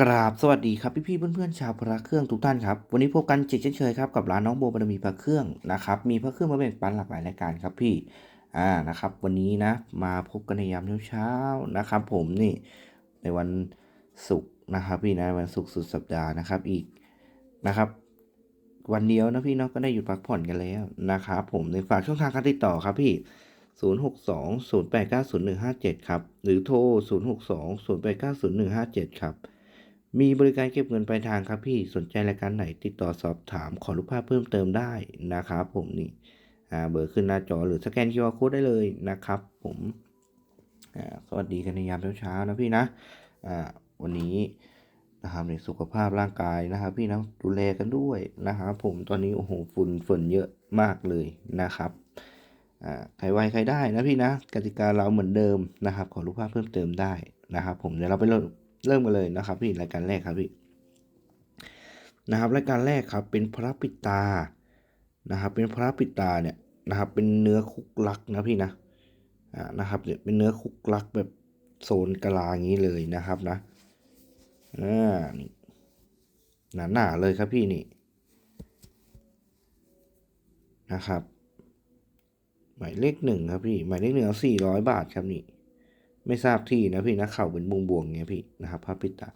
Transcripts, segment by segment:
กราบสวัสดีครับพี่พี่ๆเพื่อนๆชาวพระเครื่องทุกท่านครับวันนี้พบกันเช่นเคยครับกับร้านน้องโบบารมีพระเครื่องนะครับมีพระเครื่องมาแบ่งปันหลากหลายรายการครับพี่อ่านะครับวันนี้นะมาพบกันในยามเช้าๆนะครับผมนี่ในวันศุกร์นะครับพี่นะวันศุกร์สุดสัปดาห์นะครับอีกนะครับ วันเดียวนะพี่เนาะก็ได้หยุดพักผ่อนกันแล้วนะครับผมในฝากช่องทางการติดต่อครับพี่0620890157ครับหรือโทร 0620890157 ครับ มีบริการเก็บเงินปลายทางครับพี่สนใจรายการไหนติดต่อสอบถามขอรูปภาพเพิ่มเติมได้นะครับผมนี่เบอร์ขึ้นหน้าจอหรือสแกน QR Code ได้เลยนะครับ ผมสวัสดีกันในยามเช้าๆนะพี่นะวันนี้นะครับในสุขภาพร่างกายนะครับ พี่นะดูแลกันด้วยนะครับผมตอนนี้โอ้โหฝุ่นฝุ่นเยอะมากเลยนะครับใครไวใครได้นะพี่นะกติกาเราเหมือนเดิมนะครับ ขอรูปภาพเพิ่มเติมได้นะครับ ผมเดี๋ยวเราไป เริ่มมกันเลยนะครับพี่รายการแรกครับพี่นะครับรายการแรกครับเป็นพระปิตานะครับเป็นพระปิตาเนี่ยนะครับเป็นเนื้อคุกลักนะพี่นะอ่านะครับเนี่ยเป็นเนื้อคุกลักแบบโซนกะลาอย่างนี้เลยนะครับนะอ่านี่หนาๆเลยครับพี่นี่นะครับหมายเลขหนึ่งครับพี่หมายเลขหนึ่งเอาสี่ร้อยบาทครับนี่ ไม่ทราบที่นะพี่นะเข่าเป็นบวงบวงเงี้ยพี่นะครับพระปิตา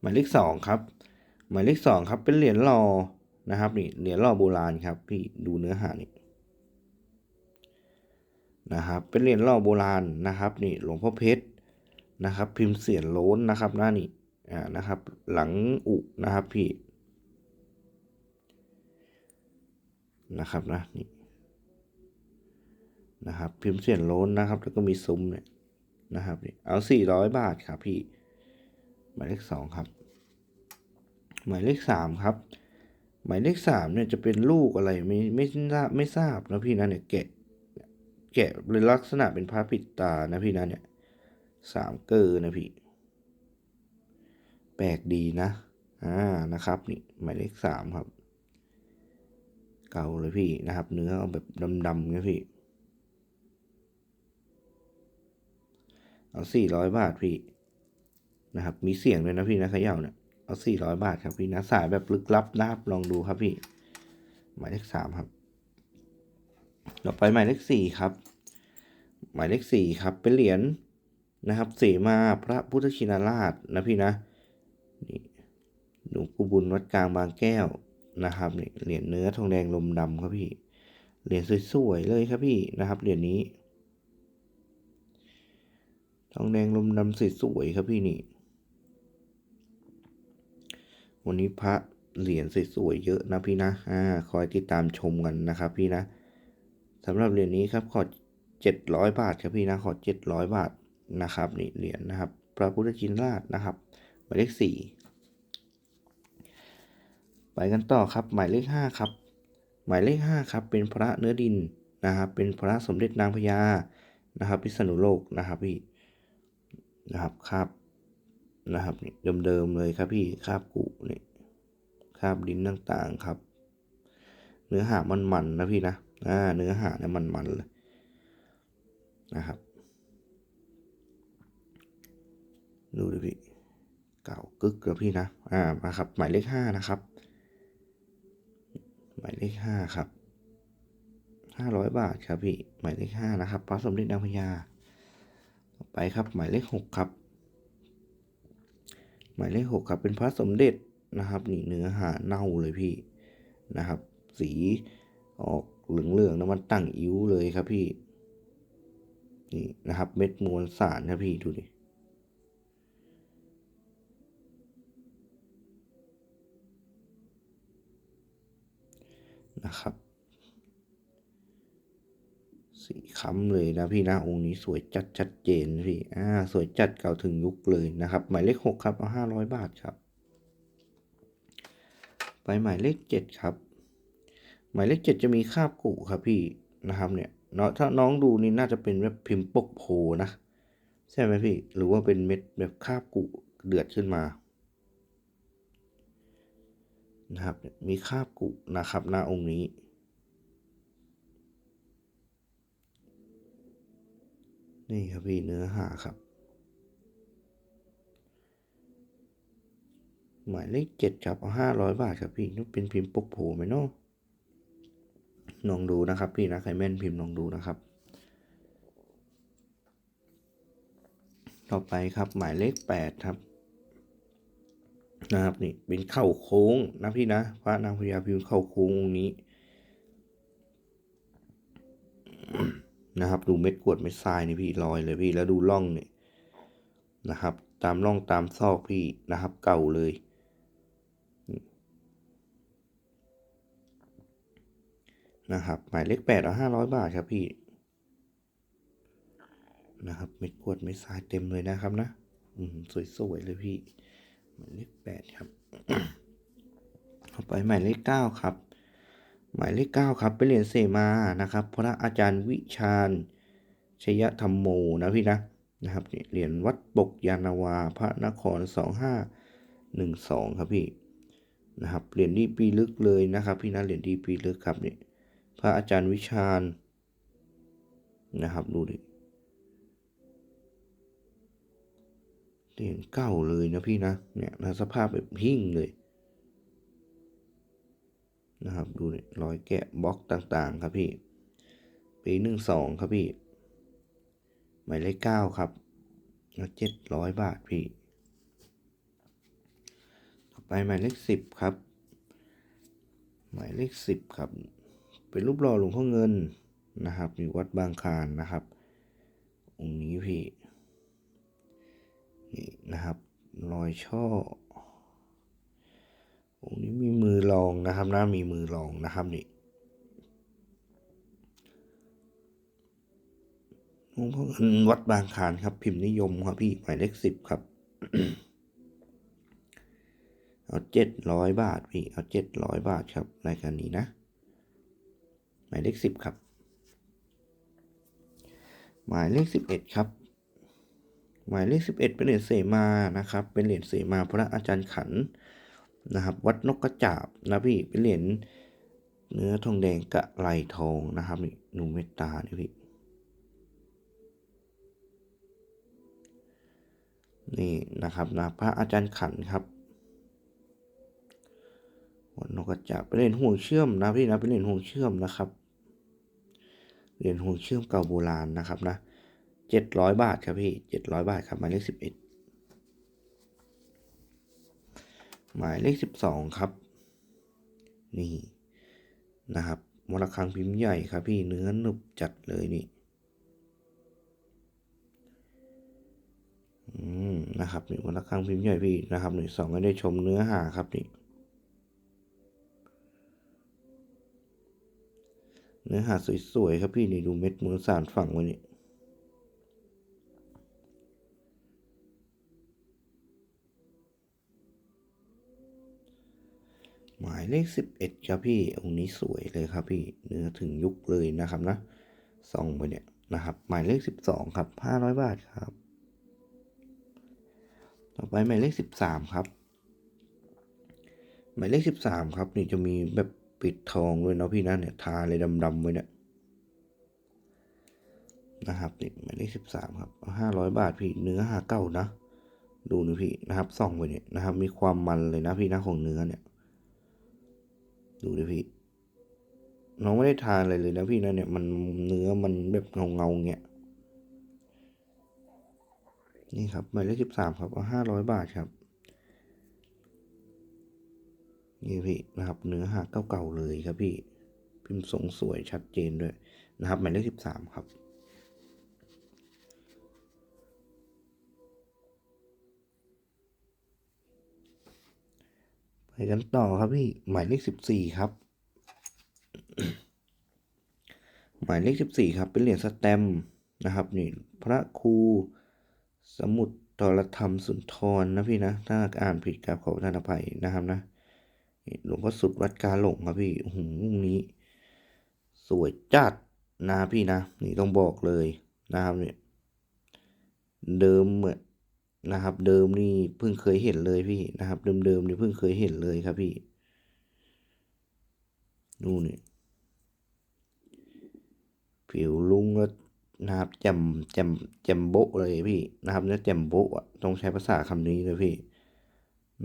หมายเลขสองครับ หมายเลขสองครับเป็นเหรียญหล่อนะครับนี่เหรียญหล่อโบราณครับ พี่ดูเนื้อหานี่นะครับเป็นเหรียญหล่อโบราณนะครับ นี่หลวงพ่อเพชรนะครับ พิมพ์เสียนโล้นนะครับ หน้านี่อ่านะครับ หลังอุนะครับพี่นะครับนะนี่ นะครับ พิมพ์เสียนโล้นนะครับ แล้วก็มีซุ้มเนี่ยนะครับนี่เอาสี่ร้อยบาทครับพี่ หมายเลขสองครับ หมายเลขสามครับ หมายเลขสามเนี่ยจะเป็นลูกอะไรไม่ไม่ทราบไม่ทราบนะพี่นะเนี่ยแกะแกะเลยลักษณะเป็นพระปิดตานะพี่นะเนี่ยสามเกอร์นะพี่ แปลกดีนะอ่านะครับนี่หมายเลขสามครับ เก่าเลยพี่นะครับ เนื้อเอาแบบดำๆนี่ยพี่ เอาสี่ร้อยบาทพี่นะครับ มีเสียงด้วยนะพี่นะขย่าเนี่ยเอาสี่ร้อยบาทครับพี่นะสายแบบลึกลับนะครับลองดูครับพี่ หมายเลขสามครับต่อไปหมายเลขสี่ครับ หมายเลขสี่ครับ เป็นเหรียญนะครับเสมาพระพุทธชินราชนะพี่นะนี่หลวงปู่บุญวัดกลางบางแก้วนะครับนี่เหรียญเนื้อทองแดงลมดำครับพี่เหรียญสวยๆเลยครับพี่นะครับเหรียญนี้ ทองแดงลมดำสวยๆครับพี่นี่ วันนี้พระเหรียญสวยๆเยอะนะพี่นะ อ่า คอยติดตามชมกันนะครับพี่นะสำหรับเหรียญนี้ครับขอเจ็ดร้อยบาทครับพี่นะขอเจ็ดร้อยบาทนะครับนี่เหรียญนะครับ พระพุทธชินราชนะครับหมายเลขสี่ไปกันต่อครับหมายเลขห้าครับ หมายเลขห้าครับเป็นพระเนื้อดินนะครับ เป็นพระสมเด็จนางพญานะครับพิษณุโลกนะครับพี่ นะครับคาบนะครับเดิมๆเลยครับพี่คาบกุนี่คาบดินต่างๆครับ เนื้อหามันๆนะพี่นะอ่าเนื้อหาเนี่ยมันๆเลยนะครับ ดูดิพี่เก่ากึกแล้วพี่นะอ่ามาครับหมายเลขห้านะครับ หมายเลขห้าครับห้าร้อยบาทครับพี่หมายเลขห้านะครับพระสมเด็จนางพญา ต่อไปครับหมายเลขหกครับ หมายเลขหกครับเป็นพระสมเด็จนะครับนี่เนื้อหาเน่าเลยพี่นะครับ สีออกเหลืองๆน้ำมันตั้งอิ้วเลยครับพี่นี่นะครับเม็ดมวลสารครับพี่ดูดินะครับ สีค้ำเลยนะพี่นะองค์นี้สวยจัดชัดเจนพี่อ่าสวยจัดเก่าถึงยุคเลยนะครับ หมายเลขหกครับเอาห้าร้อยบาทครับ ไปหมายเลขเจ็ดครับ หมายเลขเจ็ดจะมีคาบกุครับพี่นะครับเนี่ยเนาะถ้าน้องดูนี่น่าจะเป็นแบบพิมพ์ปกโพนะใช่ไหมพี่ หรือว่าเป็นเม็ดแบบคาบกุเดือดขึ้นมานะครับมีคาบกุนะครับหน้าองค์นี้ นี่ครับพี่เนื้อหาครับ หมายเลขเจ็ดครับเอาห้าร้อยบาทครับพี่นี่เป็นพิมพ์ปกโผไหมเนาะลองดูนะครับ พี่นะใครแม่นพิมพ์ลองดูนะครับ ต่อไปครับหมายเลขแปดครับนะครับนี่เป็นเข่าโค้งนะพี่นะพระนางพญาพิมพ์เข่าโค้งองค์นี้ นะครับ ดูเม็ดกรวดเม็ดทรายนี่พี่ลอยเลยพี่แล้วดูร่องเนี่ยนะครับ ตามร่องตามซอกพี่นะครับ เก่าเลย นะครับ หมายเลขแปดเอาห้าร้อยบาทครับพี่นะครับเม็ดกรวดเม็ดทรายเต็มเลยนะครับนะอืมสวยๆเลยพี่หมายเลขแปดครับ ต่อไปหมายเลขเก้าครับ หมายเลขเก้าครับ เป็นเหรียญเสมานะครับ พระอาจารย์วิชาญชยธรรมโมนะพี่นะนะครับเหรียญวัดปกยานาวา พระนครสองห้าหนึ่งสองครับพี่นะครับเหรียญดีปีลึกเลยนะครับพี่นะเหรียญดีปีลึกครับนี่พระอาจารย์วิชาญนะครับดูดิเหรียญเก่าเลยนะพี่นะเนี่ยนะสภาพแบบหิ่งเลย นะครับ ดูนี่รอยแกะบล็อกต่างๆ ครับพี่ ปีหนึ่งสองครับพี่ หมายเลขเก้าครับเจ็ดร้อยบาทพี่ ต่อไปหมายเลขสิบครับ หมายเลขสิบครับ เป็นรูปหล่อหลวงพ่อเงินนะครับ อยู่วัดบางคานนะครับ องค์นี้พี่ นี่นะครับ รอยช่อ องค์นี้มีมือรองนะครับนะมีมือรองนะครับนี่หลวงพ่อนวัดบางคลานครับ พิมพ์นิยมครับพี่หมายเลขสิบครับ เอาเจ็ดร้อยบาทพี่เอาเจ็ดร้อยบาทครับรายการนี้นะหมายเลขสิบครับ หมายเลขสิบเอ็ดครับ หมายเลขสิบเอ็ดเป็นเหรียญเสมานะครับ เป็นเหรียญเสมาพระอาจารย์ขัน นะครับ วัดนกกระจาบนะพี่เป็นเหรียญเนื้อทองแดงกะไหลทองนะครับนี่หนูเมตตานี่พี่นี่นะครับนะพระอาจารย์ขันครับวัดนกกระจาบเป็นเหรียญห่วงเชื่อมนะพี่นะเป็นเหรียญห่วงเชื่อมนะครับเหรียญห่วงเชื่อมเก่าโบราณนะครับนะเจ็ดร้อยบาทครับพี่เจ็ดร้อยบาทครับหมายเลขสิบเอ็ด หมายเลขสิบสองครับ นี่นะครับมรคังพิมพ์ใหญ่ครับพี่เนื้อหนึบจัดเลยนี่อืมนะครับนี่มรคังพิมพ์ใหญ่พี่นะครับหนึ่งสองให้ได้ชมเนื้อหาครับนี่เนื้อหาสวยๆครับพี่นี่ดูเม็ดมือสารฝั่งไว้นี่ หมายเลขสิบเอ็ดครับพี่ องค์นี้สวยเลยครับพี่ เนื้อถึงยุคเลยนะครับนะส่องไปเนี่ยนะครับ หมายเลขสิบสองครับห้าร้อยบาทครับ ต่อไปหมายเลขสิบสามครับ หมายเลขสิบสามครับ นี่จะมีแบบปิดทองด้วยเนาะพี่นะเนี่ยทาเลยดำๆไว้เนี่ยนะครับนี่หมายเลขสิบสามครับห้าร้อยบาทพี่เนื้อหาเก่านะ ดูนี่พี่นะครับส่องไปเนี่ยนะครับ มีความมันเลยนะพี่นะของเนื้อเนี่ย ดูดิพี่ น้องไม่ได้ทานอะไรเลยนะพี่นะเนี่ยมันเนื้อมันแบบเงาเงาเงี้ย นี่ครับหมายเลขสิบสามครับเอาห้าร้อยบาทครับ นี่พี่นะครับ เนื้อหาเก่าๆเลยครับพี่ พิมพ์ทรงสวยชัดเจนด้วยนะครับหมายเลขสิบสามครับ ไปกันต่อครับพี่ หมายเลขสิบสี่ครับ หมายเลขสิบสี่ครับ เป็นเหรียญสแตมนะครับนี่พระครูสมุดตรธรรมสุนทรนะพี่นะ ถ้าอ่านผิดกับขอประทานอภัยนะครับนะนี่หลวงพ่อสุดวัดกาหลงครับพี่หองนี้ สวยจัดนะพี่นะ นี่ต้องบอกเลยนะครับเนี่ยเดิมเหมือน นะครับ เดิมนี่เพิ่งเคยเห็นเลยพี่นะครับ เดิมๆนี่เพิ่งเคยเห็นเลยครับพี่นู่นนี่ผิวลุงแล้วนะครับแจมแจมแจมโบเลยพี่นะครับเนี่ยแจมโบะอะต้องใช้ภาษาคำนี้เลยพี่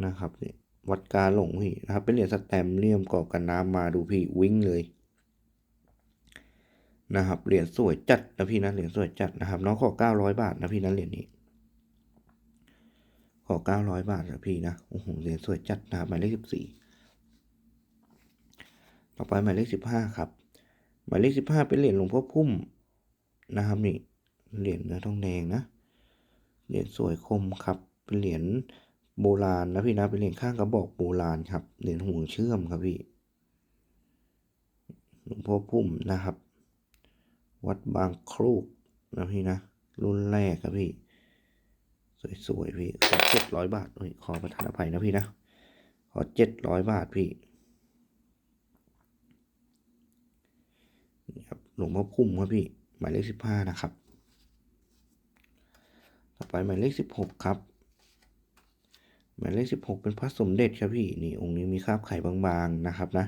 นะครับนี่วัดกาหลงพี่นะครับ เป็นเหรียญสแตมเลี่ยมก่อกันน้ำมาดูพี่วิ่งเลยนะครับเหรียญสวยจัดนะพี่นะเหรียญสวยจัดนะครับน้องขอเก้าร้อยบาทนะพี่นะเหรียญนี้ ขอเก้าร้อยบาทนะพี่นะ โอ้โห เหรียญสวยจัดนะหมายเลขสิบสี่ต่อไปหมายเลขสิบห้าครับ หมายเลขสิบห้าเป็นเหรียญหลวงพ่อพุ่มนะครับนี่ เหรียญเนื้อทองแดงนะ เหรียญสวยคมครับ เป็นเหรียญโบราณนะพี่นะ เป็นเหรียญข้างกระบอกโบราณครับ เหรียญหูเชื่อมครับพี่ หลวงพ่อพุ่มนะครับ วัดบางครูกนะพี่นะ รุ่นแรกครับพี่ สวยๆพี่ขอเจ็ดร้อยบาทเฮ้ยขอประทานอภัยนะพี่นะ ขอเจ็ดร้อยบาทพี่นี่ครับหลวงพ่อพุ่มครับพี่ หมายเลขสิบห้านะครับ ต่อไปหมายเลขสิบหกครับ หมายเลขสิบหกเป็นพระสมเด็จครับพี่ นี่องค์นี้มีคราบไข่บางๆนะครับนะ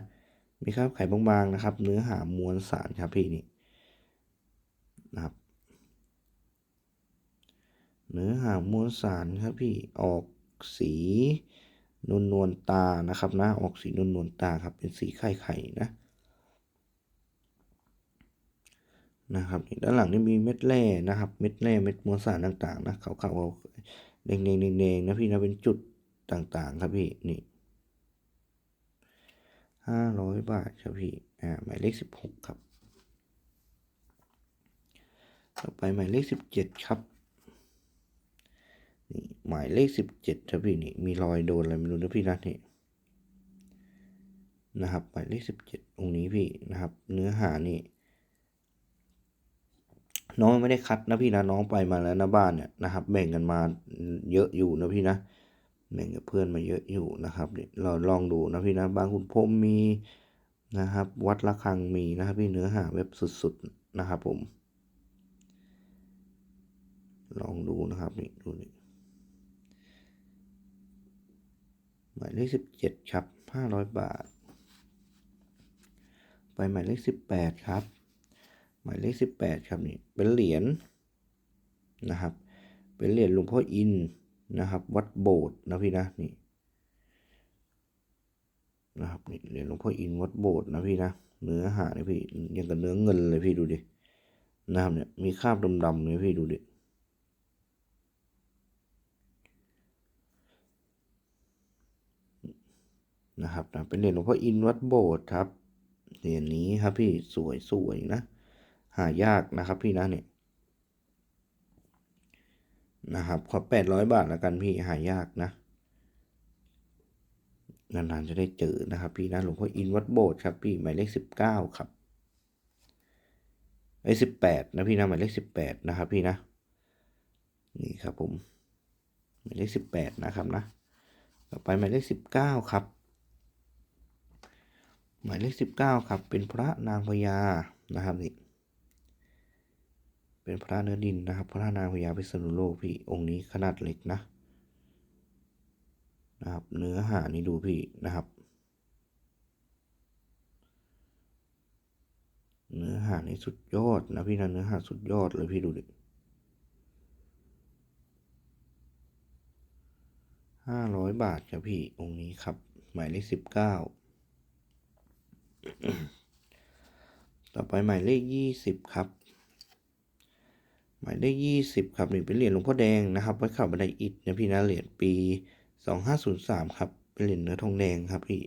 มีคราบไข่บางๆนะครับ เนื้อหามวลสารครับพี่นี่นะครับ เนื้อหามวลสารครับพี่ออกสีนวลนวลตานะครับนะออกสีนวลนวลตาครับเป็นสีไข่ไข่นะนะครับด้านหลังนี่มีเม็ดแร่นะครับ เม็ดแร่เม็ดมวลสารต่างๆนะขาวๆแดงๆแดงๆนะพี่นะเป็นจุดต่างๆ ครับพี่นี่ห้าร้อยบาทครับพี่อ่าหมายเลขสิบหกครับ ต่อไปหมายเลขสิบเจ็ดครับ นี่หมายเลขสิบเจ็ดครับพี่นี่มีรอยโดนอะไรไม่รู้นะพี่นะนี่นะครับหมายเลขสิบเจ็ดตรงนี้พี่นะครับ เนื้อหานี่ น้องไม่ได้คัดนะพี่นะน้องไปมาแล้วนะบ้านเนี่ยนะครับ แบ่งกันมาเยอะอยู่นะพี่นะแบ่งกับเพื่อนมาเยอะอยู่นะครับเราลองดูนะพี่นะบางคุณพมมีนะครับ วัดระฆังมีนะครับ พี่เนื้อหาเว็บสุดๆนะครับผม ลองดูนะครับนี่ดูนี่ห มายเลขสิบเจ็ดครับห้าร้อยบาท ไปหมายเลขสิบแปดครับ หมายเลขสิบแปดครับนี่เป็นเหรียญนะครับ เป็นเหรียญหลวงพ่ออินนะครับ วัดโบสถ์นะพี่นะนี่นะครับนี่เหรียญหลวงพ่ออินวัดโบสถ์นะพี่นะเนื้อหาเนี่ยพี่ยังกับเนื้อเงินเลยพี่ดูดินะครับเนี่ยมีคราบดำๆเลยพี่ดูดิ นะครับนะเป็นเหรียญหลวงพ่ออินวัดโบสถ์ครับเหรียญนี้ครับพี่สวยๆนะ หายากนะครับพี่นะเนี่ยนะครับขอแปดร้อยบาทแล้วกันพี่หายากนะนานๆจะได้เจอนะครับพี่นะหลวงพ่ออินวัดโบสถ์ครับพี่หมายเลขสิบเก้าครับไอ้สิบแปดนะพี่นะหมายเลขสิบแปดนะครับพี่นะนี่ครับผมหมายเลขสิบแปดนะครับนะต่อไปหมายเลขสิบเก้าครับ หมายเลขสิบเก้าครับ เป็นพระนางพญานะครับนี่เป็นพระเนื้อดินนะครับ พระนางพญาพิษณุโลกพี่องค์นี้ขนาดเล็กนะนะครับ เนื้อหานี่ดูพี่นะครับ เนื้อหานี่สุดยอดนะพี่นะเนื้อหาสุดยอดเลยพี่ดูดิห้าร้อยบาทครับพี่องค์นี้ครับ หมายเลขสิบเก้า ต่อไปหมายเลขยี่สิบครับ หมายเลขยี่สิบครับนี่เป็นเหรียญหลวงพ่อแดงนะครับวัดเขาบันไดอิฐนะพี่นะเหรียญปีสองห้าศูนย์สามครับ เป็นเหรียญเนื้อทองแดงครับพี่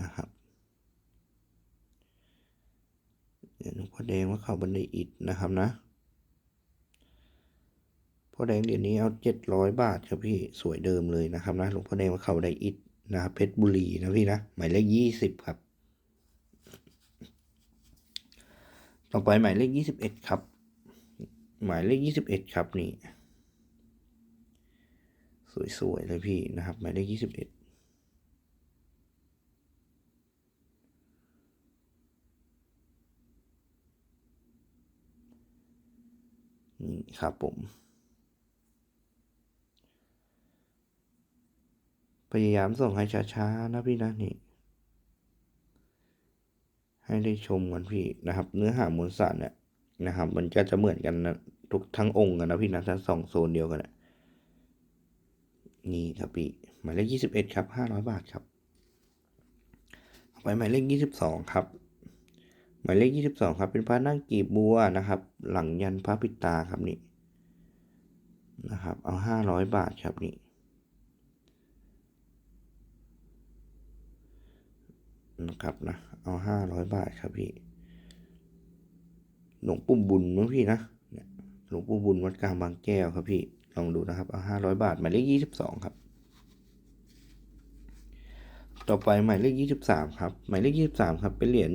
นะครับเหรียญหลวงพ่อแดงวัดเขาบันไดอิฐนะครับนะพ่อแดงเหรียญนี้เอาเจ็ดร้อยบาทครับพี่สวยเดิมเลยนะครับนะหลวงพ่อแดงวัดเขาบันไดอิฐ นะเพชรบุรีนะพี่นะหมายเลขยี่สิบครับ ต่อไปหมายเลขยี่สิบเอ็ดครับ หมายเลขยี่สิบเอ็ดครับนี่สวยๆเลยพี่นะครับ หมายเลขยี่สิบเอ็ดนี่ครับผม พยายามส่งให้ช้าๆนะพี่นะนี่ ให้ได้ชมกันพี่นะครับ เนื้อหามวลสารเนี่ยนะครับ มันก็จะเหมือนกันนะทุกทั้งองค์กันนะพี่นะทั้งสองโซนเดียวกันนะนี่ครับพี่หมายเลขยี่สิบเอ็ดครับห้าร้อยบาทครับไปหมายเลขยี่สิบสองครับ หมายเลขยี่สิบสองครับ เป็นพระนั่งกีบบัวนะครับ หลังยันพระปิตาครับนี่นะครับ เอาห้าร้อยบาทครับนี่ นะครับนะ เอาห้าร้อยบาทครับพี่ หลวงปู่บุญมั้งพี่นะหลวงปู่บุญวัดกลางบางแก้วครับพี่ ลองดูนะครับ เอาห้าร้อยบาทหมายเลขยี่สิบสองครับ ต่อไปหมายเลขยี่สิบสามครับ หมายเลขยี่สิบสามครับ เป็นเหรียญ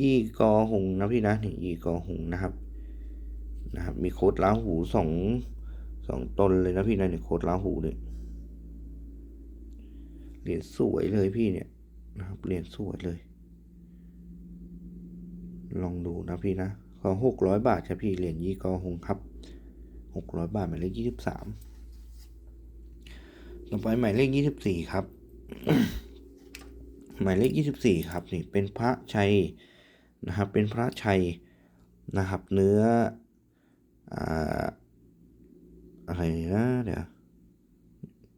ยี่กอหงนะพี่นะนี่ยี่กอหงนะครับนะครับ มีโคดล้าหูสองสองตนเลยนะพี่นะเนี่ยโคดล้าหูเนี่ยเหรียญสวยเลยพี่เนี่ย นะครับเหรียญสวยเลย ลองดูนะพี่นะขอหกร้อยบาทครับพี่เหรียญยี่กอหงครับหกร้อยบาทหมายเลขยี่สิบสามต่อไปหมายเลขยี่สิบสี่ครับ หมายเลขยี่สิบสี่ครับนี่เป็นพระชัยนะครับ เป็นพระชัยนะครับ เนื้ออ่าอะไรนะเดี๋ยว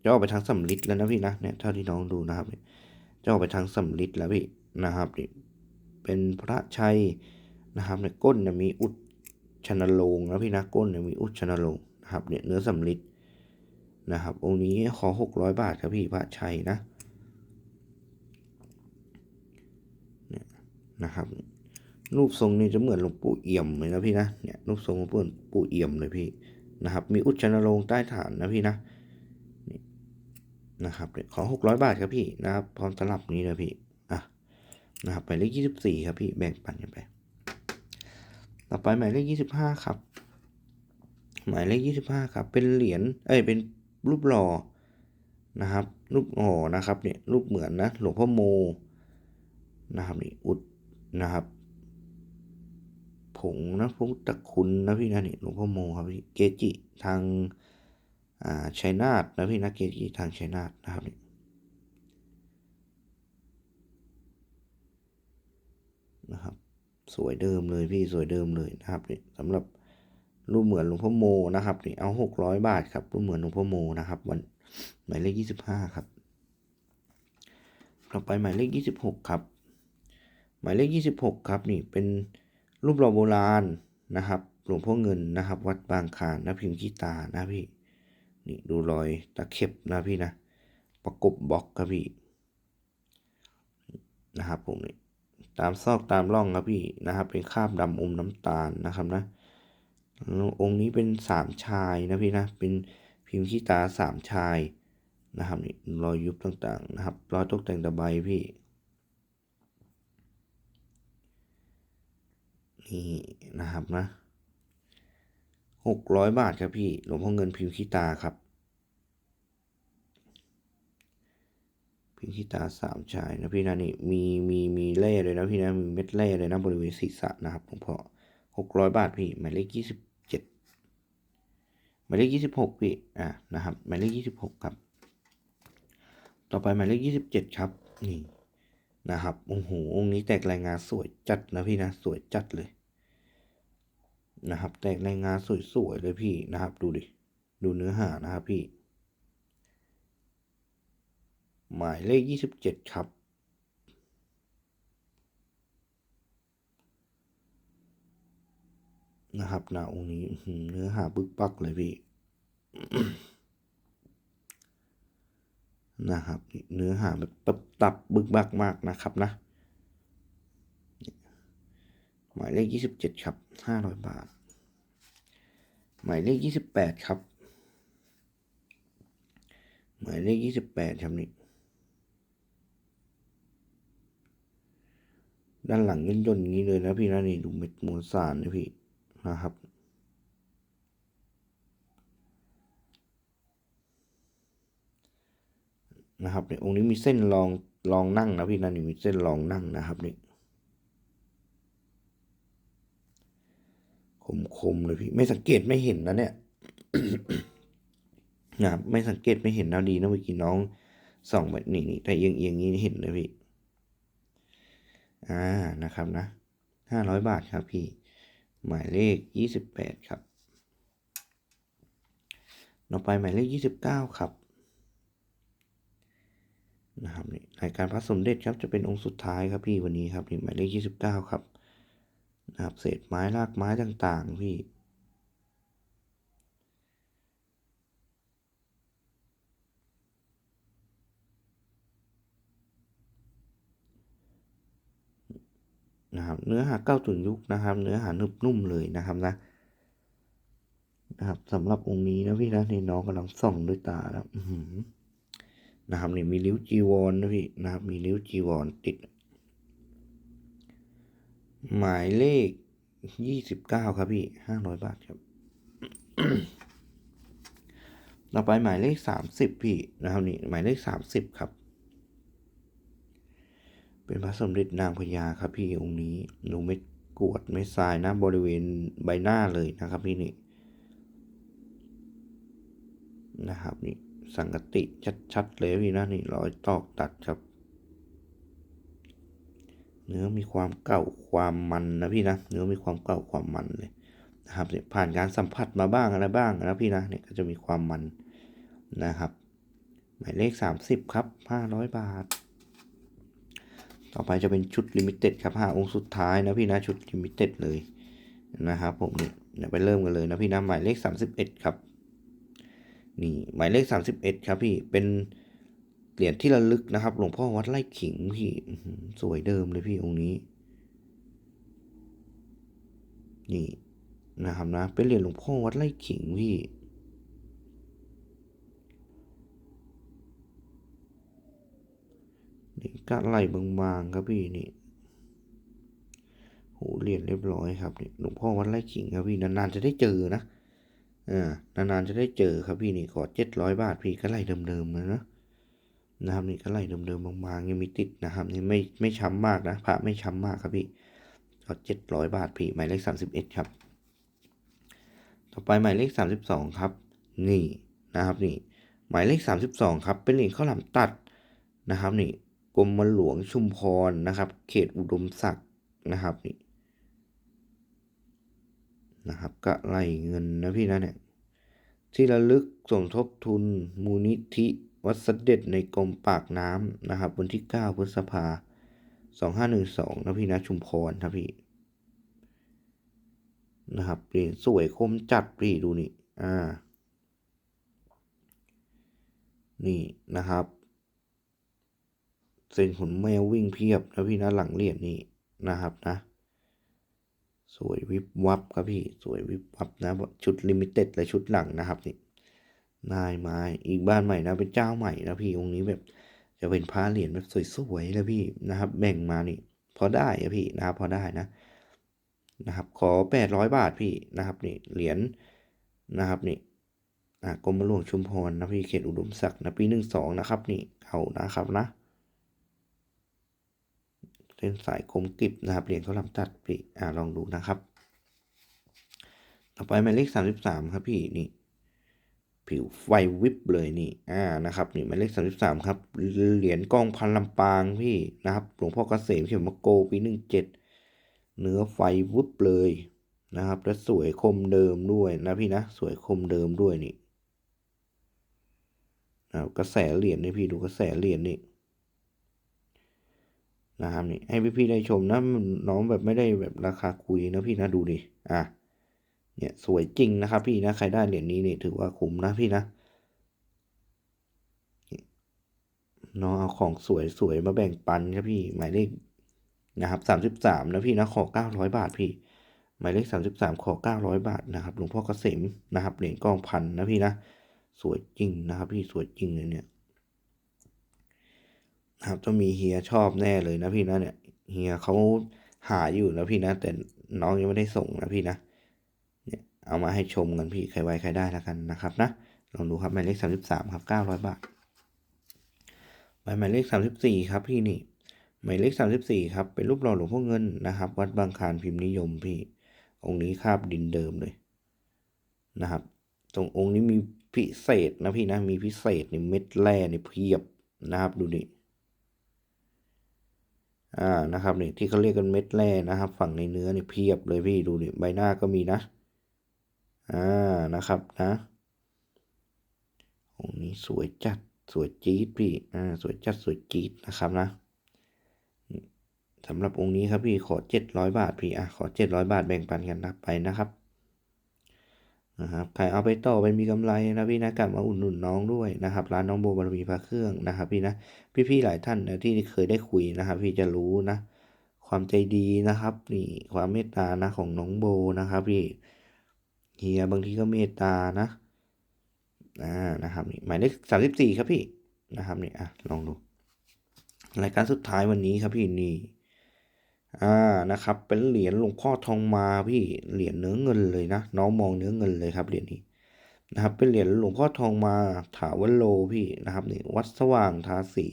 จะออกไปทางสำลิดแล้วนะพี่นะเนี่ยเท่าที่น้องดูนะครับเนี่ย จะออกไปทางสำลิดแล้วพี่นะครับนี่เป็นพระชัยนะครับในก้นเนี่ยมีอุดชนโลงนะพี่นะก้นเนี่ยมีอุดชนโลงนะครับเนี่ยเนื้อสำลิดนะครับองค์นี้ขอหกร้อยบาทครับพี่พระชัยนะเนี่ยนะครับรูปทรงนี่จะเหมือนหลวงปู่เอี่ยมเลยนะพี่นะเนี่ยรูปทรงหลวงปู่เอี่ยมเลยพี่นะครับ มีอุดชนโลงใต้ฐานนะพี่นะ นะครับขอหกร้อยบาทครับพี่นะครับพร้อมตลับนี้นะพี่อะนะครับหมายเลขยี่สิบสี่ครับพี่แบ่งปันกันไป ต่อไปหมายเลขยี่สิบห้าครับ หมายเลขยี่สิบห้าครับ เป็นเหรียญเอ้ยเป็นรูปหล่อนะครับ รูปอ๋อนะครับเนี่ยรูปเหมือนนะหลวงพ่อโมนะครับนี่อุดนะครับผงนะพุทธคุณนะพี่นะนี่หลวงพ่อโมครับพี่เกจิทาง ชัยนาทนะพี่นะเกจิทางชัยนาทนะครับนี่นะครับ สวยเดิมเลยพี่สวยเดิมเลยนะครับนี่สำหรับรูปเหมือนหลวงพ่อโมนะครับนี่เอาหกร้อยบาทครับรูปเหมือนหลวงพ่อโมนะครับ วันหมายเลขยี่สิบห้าครับต่อไปหมายเลขยี่สิบหกครับ หมายเลขยี่สิบหกครับนี่เป็นรูปหล่อโบราณนะครับหลวงพ่อเงินนะครับ วัดบางขานนะพิมพ์ขี้ตานะพี่ นี่ดูรอยตะเข็บนะพี่นะ ประกบบล็อกครับพี่นะครับผมนี่ตามซอกตามร่องครับพี่นะครับ เป็นคราบดำอมน้ำตาลนะครับนะองค์นี้เป็นสามชายนะพี่นะเป็นพิมพ์ขี้ตาสามชายนะครับนี่รอยยุบต่างๆนะครับรอยตกแต่งตะไบพี่นี่นะครับนะ หกร้อยบาทครับพี่ หลวงพ่อเงินพิมพ์ขี้ตาครับ พิมพ์ขี้ตาสามชายนะพี่นะนี่มีมีมีเล่เลยนะพี่นะมีเม็ดเล่เลยนะบริเวณศีรษะนะครับหลวงพ่อหกร้อยบาทพี่หมายเลขยี่สิบเจ็ดหมายเลขยี่สิบหกพี่อ่านะครับหมายเลขยี่สิบหกครับ ต่อไปหมายเลขยี่สิบเจ็ดครับนี่นะครับโอ้โหองค์นี้แตกรายงานสวยจัดนะพี่นะสวยจัดเลย นะครับ แตกรายงานสวยๆเลยพี่นะครับ ดูดิ ดูเนื้อหานะครับพี่ หมายเลขยี่สิบเจ็ดครับนะครับหนาองค์นี้เนื้อหาบึกปักเลยพี่นะครับ เนื้อหาแบบตับตับบึกบักมากนะครับนะ หมายเลขยี่สิบเจ็ดครับห้าร้อยบาท หมายเลขยี่สิบแปดครับ หมายเลขยี่สิบแปดครับนี่ด้านหลังย่นๆอย่างนี้เลยนะพี่นะนี่ดูเม็ดมวลสารนะพี่นะครับ นะครับเนี่ยองค์นี้มีเส้นรองรองนั่งนะพี่นะนี่มีเส้นรองนั่งนะครับนี่ คมคมๆเลยพี่ ไม่สังเกตไม่เห็นนะเนี่ยนะไม่สังเกตไม่เห็นนะดีนะเมื่อกี้น้องส่องแบบนี้นี่แต่เอียงเอียงนี้เห็นเลยพี่ อ่านะครับนะห้าร้อยบาทครับพี่ หมายเลขยี่สิบแปดครับต่อไปหมายเลขยี่สิบเก้าครับนะครับนี่รายการพระสมเด็จครับจะเป็นองค์สุดท้ายครับพี่วันนี้ครับนี่หมายเลขยี่สิบเก้าครับ นะครับเศษไม้รากไม้ต่างๆพี่นะครับเนื้อหาเก้าถึงยุคนะครับ เนื้อหานุ่มนุ่มเลยนะครับนะนะครับสำหรับองค์นี้นะพี่นะนี่น้องกำลังส่องด้วยตาแล้วนะครับนี่มีริ้วจีวรนะพี่นะครับ มีริ้วจีวรติด หมายเลขยี่สิบเก้าครับพี่ห้าร้อยบาทครับ ต่อไปหมายเลขสามสิบพี่นะครับนี่หมายเลขสามสิบครับ เป็นพระสมเด็จนางพญาครับพี่องค์นี้หนูเม็ดกวดเม็ดทรายนะบริเวณใบหน้าเลยนะครับพี่นี่นะครับนี่สังกติชัดๆเลยพี่นะนี่รอยตอกตัดครับ เนื้อมีความเก่าความมันนะพี่นะเนื้อมีความเก่าความมันเลยนะครับผ่านการสัมผัสมาบ้างอะไรบ้างนะพี่นะเนี่ยก็จะมีความมันนะครับ หมายเลขสามสิบครับห้าร้อยบาท ต่อไปจะเป็นชุดลิมิเต็ดครับห้าองค์สุดท้ายนะพี่นะชุดลิมิเต็ดเลยนะครับผมเนี่ยเดี๋ยวไปเริ่มกันเลยนะพี่นะหมายเลขสามสิบเอ็ดครับ นี่หมายเลขสามสิบเอ็ดครับพี่เป็น เหรียญที่ระลึกนะครับ หลวงพ่อวัดไร่ขิงพี่สวยเดิมเลยพี่องค์นี้ นี่นะครับนะ เป็นเหรียญหลวงพ่อวัดไร่ขิงพี่นี่กะไหลบางๆครับพี่นี่โหเหรียญเรียบร้อยครับนี่หลวงพ่อวัดไร่ขิงครับพี่นานๆจะได้เจอนะอ่านานๆจะได้เจอครับพี่นี่ขอเจ็ดร้อยบาทพี่ก็ไหลเดิมๆเลยนะ นะครับนี่ก็ไหลเดิมๆบางๆยังมีติดนะครับนี่ไม่ไม่ช้ำมากนะพระไม่ช้ำมากครับพี่ขอเจ็ดร้อยบาทพี่หมายเลขสามสิบเอ็ดครับ ต่อไปหมายเลขสามสิบสองครับ นี่นะครับนี่หมายเลขสามสิบสองครับ เป็นเหรียญข้าวหลามตัดนะครับนี่กรมหลวงชุมพรนะครับ เขตอุดมศักดิ์นะครับนี่นะครับกะไหลเงินนะพี่นะเนี่ยที่ระลึกสมทบทุนมูลนิธิ วัดเสด็จในกรมปากน้ำนะครับ วันที่ 9 พฤษภา2512นะพี่นะชุมพรครับพี่นะครับเหรียญสวยคมจัดพี่ดูนี่อ่านี่นะครับเส้นขนแมววิ่งเพียบนะพี่นะหลังเหรียญนี่นะครับนะ สวยวิบวับครับพี่สวยวิบวับนะชุดลิมิเต็ดและชุดหลังนะครับนี่ นายม้อีกบ้านใหม่นะเป็นเจ้าใหม่นะพี่องค์นี้แบบ จะเป็นผ้าเหรียญแบบสวยๆแล้วพี่นะครับ แบ่งมานี่พอได้อะพี่นะครับ พอได้นะนะครับ ขอแปดร้อยบาทพี่นะครับนี่เหรียญนะครับนี่กรมหลวงชุมพรนะพี่เขตอุดมศักดิ์นะปีหนึ่งสองนะครับ นี่เอานะครับนะเส้นสายคมกริบนะครับเหรียญเขาลำตัดพี่อ่าลองดูนะครับ ต่อไปหมายเลขสามสิบสามครับพี่นี่ ผิวไฟวิบเลยนี่ อ่า นะครับ นี่หมายเลขสามสิบสามครับ เหรียญกองพันลำปางพี่นะครับ หลวงพ่อเกษมเขียนมะโกปีหนึ่งเจ็ด เนื้อไฟวุบเลยนะครับ และสวยคมเดิมด้วยนะพี่นะ สวยคมเดิมด้วยนี่นะครับกระแสเหรียญนี่พี่ดูกระแสเหรียญนี่นะครับนี่ให้พี่ๆได้ชมนะน้องแบบไม่ได้แบบราคาคุยนะพี่นะดูดิ อะ เนี่ยสวยจริงนะครับพี่นะใครได้เหรียญนี้นี่ถือว่าคุ้มนะพี่นะน้องเอาของสวยสวยมาแบ่งปันครับพี่หมายเลขนะครับสามสิบสามนะพี่นะขอเก้าร้อยบาทพี่ หมายเลขสามสิบสามขอเก้าร้อยบาทนะครับหลวงพ่อเกษมนะครับเหรียญกองพันนะพี่นะสวยจริงนะครับ พี่สวยจริงเลยเนี่ยนะครับต้องมีเฮียชอบแน่เลยนะพี่นะเนี่ยเฮียเขาหาอยู่นะพี่นะ แต่น้องยังไม่ได้ส่งนะพี่นะ เอามาให้ชมกันพี่ใครไว้ใครได้แล้วกันนะครับนะลองดูครับหมายเลขสามสิบสามครับเก้าร้อยบาทหมายหมายเลขสามสิบสี่ครับพี่นี่หมายเลขสามสิบสี่ครับเป็นรูปหล่อหลวงพ่อเงินนะครับ วัดบางคานพิมพ์นิยมพี่ องค์นี้คาบดินเดิมเลยนะครับ ตรงองค์นี้มีพิเศษนะพี่นะมีพิเศษในเม็ดแร่ในเพียบนะครับดูนี่อ่านะครับนี่ที่เขาเรียกกันเม็ดแร่นะครับ ฝั่งในเนื้อนี่เพียบเลยพี่ดูนี่ใบหน้าก็มีนะ อ่านะครับนะองนี้สวยจัดสวยจี๊ดพี่อ่าสวยจัดสวยจี๊ดนะครับนะสำหรับองค์นี้ครับพี่ขอเจ็ดร้อยบาทพี่อะขอเจ็ดร้อยบาทแบ่งปันกันรับไปนะครับนะครับใครเอาไปต่อไปมีกำไรนะพี่นะกลับมาอุดหนุนน้องด้วยนะครับร้านน้องโบบารมีพระเครื่องนะครับ พี่นะพี่ๆหลายท่านนะที่เคยได้คุยนะครับ พี่จะรู้นะ ความใจดีนะครับ นี่ความเมตตานะของน้องโบนะครับ พี่ เฮียบางทีก็เมตตานะอ่านะครับนี่หมายเลขสามสิบสี่ครับพี่นะครับนี่อะลองดูรายการสุดท้ายวันนี้ครับพี่นี่อ่านะครับ เป็นเหรียญหลวงพ่อทองมาพี่เหรียญเนื้อเงินเลยนะน้องมองเนื้อเงินเลยครับเหรียญนี้นะครับ เป็นเหรียญหลวงพ่อทองมาถาวโลพี่นะครับนี่วัดสว่างทาสี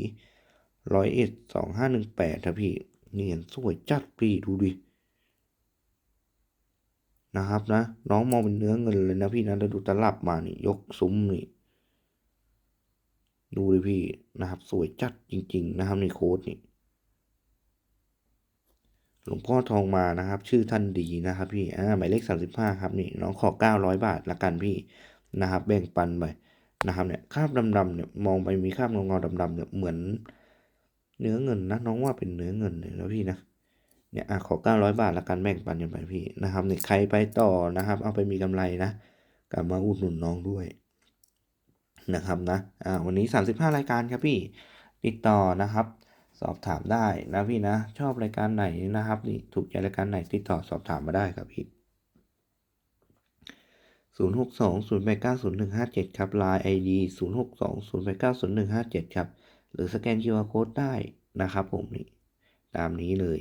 ร้อยเอ็ดสองห้าหนึ่งแปดครับพี่นี่เหรียญสวยจัดพี่ดูดิ นะครับนะน้องมองเป็นเนื้อเงินเลยนะพี่นะแล้วดูตลับมานี่ยกซุ้มนี่ดูดิพี่นะครับ สวยจัดจริง ๆ นะครับในโค้ดนี่หลวงพ่อทองมานะครับ ชื่อท่านดีนะครับ พี่อ่าหมายเลขสามสิบห้าครับนี่น้องขอเก้าร้อยบาทละกันพี่นะครับ แบ่งปันไปนะครับเนี่ยคราบดำๆเนี่ยมองไปมีคราบเงาๆดำๆเนี่ยเหมือน เนื้อเงินนะน้องว่าเป็นเนื้อเงินเลยนะพี่นะ เนี่ยอะขอเก้าร้อยบาทละกันแบ่งปันกันไปพี่นะครับเนี่ยใครไปต่อนะครับ เอาไปมีกำไรนะ กลับมาอุดหนุนน้องด้วยนะครับนะอ่าวันนี้สามสิบห้ารายการครับพี่ติดต่อนะครับ สอบถามได้นะพี่นะชอบรายการไหนนะครับนี่ถูกใจรายการไหนติดต่อสอบถามมาได้ครับพี่ศูนย์หกสองศูนย์แปดเก้าศูนย์หนึ่งห้าเจ็ดครับไลน์ไอดีศูนย์หกสองศูนย์แปดเก้าศูนย์หนึ่งห้าเจ็ดครับ หรือสแกน QR Code ได้นะครับผมนี่ตามนี้เลย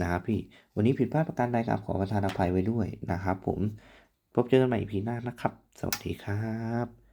นะครับพี่ วันนี้ผิดพลาดประการใดครับขอประทานอภัยไว้ด้วยนะครับผม พบเจอกันใหม่พีหน้านะครับ สวัสดีครับ